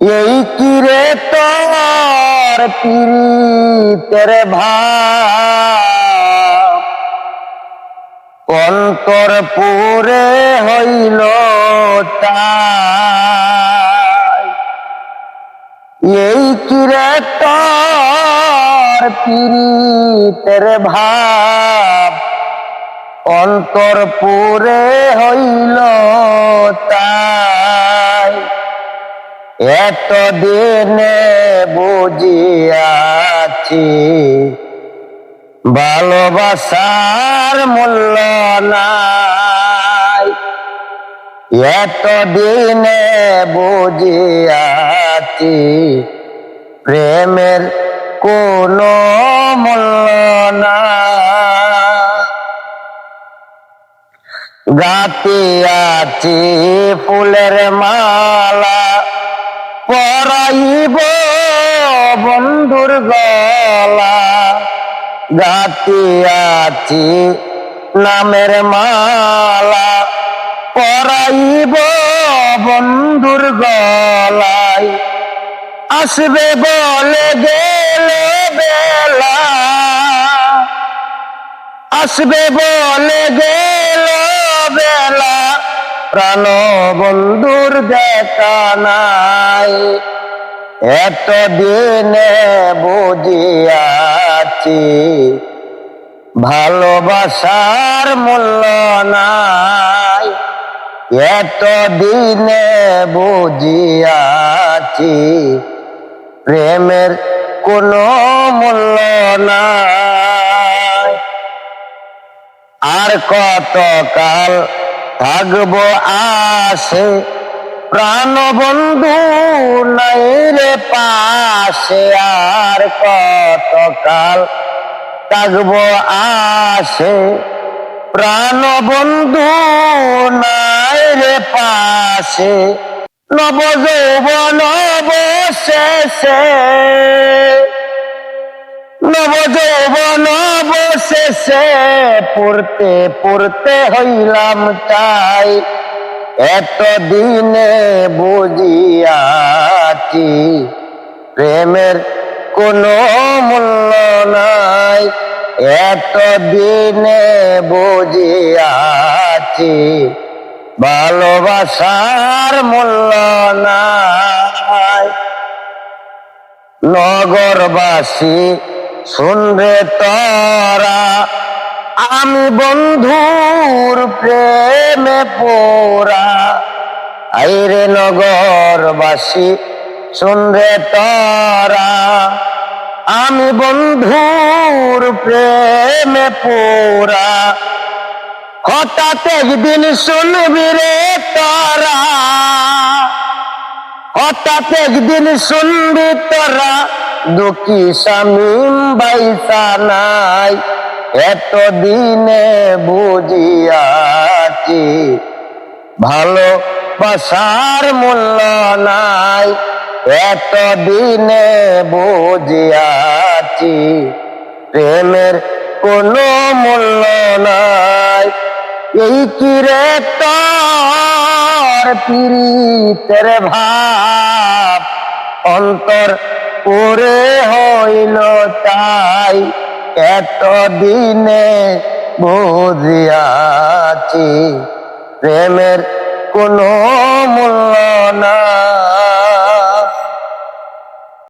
এই কিরে তোর পীড়িতের ভাব? অন্তর পুরে হইল এই কিরে তোর পীড়িতের ভাব? অন্তর পুরে হইল তাই। এত দিনে বুঝিয়াছি ভালোবাসার মূল্য নাই। এত দিনে বুঝিয়াছি প্রেমের কোনো মূল্য নাই। গাতে আছি ফুলের মালা পরাইব বন্ধুর গলা। গাতে আছি নামের মালা। পরাইব বন্ধুর গলায়। আসবে বলে গেল বেলা। আসবে বলে গেল বেলা। প্রাণ বন্ধুর দেখা নাই। এত দিনে বুঝিয়াছি, ভালোবাসার মূল্য নাই। এত দিনে বুঝিয়াছি, প্রেমের কোনো মূল্য নাই। আর কত কাল থাকব আসে প্রাণ বন্ধু নাই রে পাশে। আর কত কাল থাকব আসে প্রাণ বন্ধু নাই রে পাশে। নব যৌবন অবশেষে নব যৌবন অবশেষে পড়তে পড়তে হইলাম তাই। এত দিনে বুঝিয়াছি প্রেমের কোনো মূল্য নাই। এত দিনে বুঝিয়াছি ভালোবাসার মূল্য নাই। নগরবাসী শুনবে তরা, আমি বন্ধুর প্রেমে পোরা আইরে নগরবাসী, শুনবে তরা, আমি বন্ধুর প্রেমে পোরা হঠাৎ একদিন শুনবি রে তারা, হঠাৎ একদিন শুনবি তোরা দুঃখী স্বামীম বাইসা নাই। এত দিনে বুঝিয়াছি ভালো বাসার মূল্য নাই। এত দিনে বুঝিয়াছি, প্রেমের কোনো মূল্য নাই। এই কিরে তোর পীড়িতের ভাব? অন্তর করে হইল তাই এত দিনে বুঝিয়াছি প্রেমের কোনো মূল্য নাই।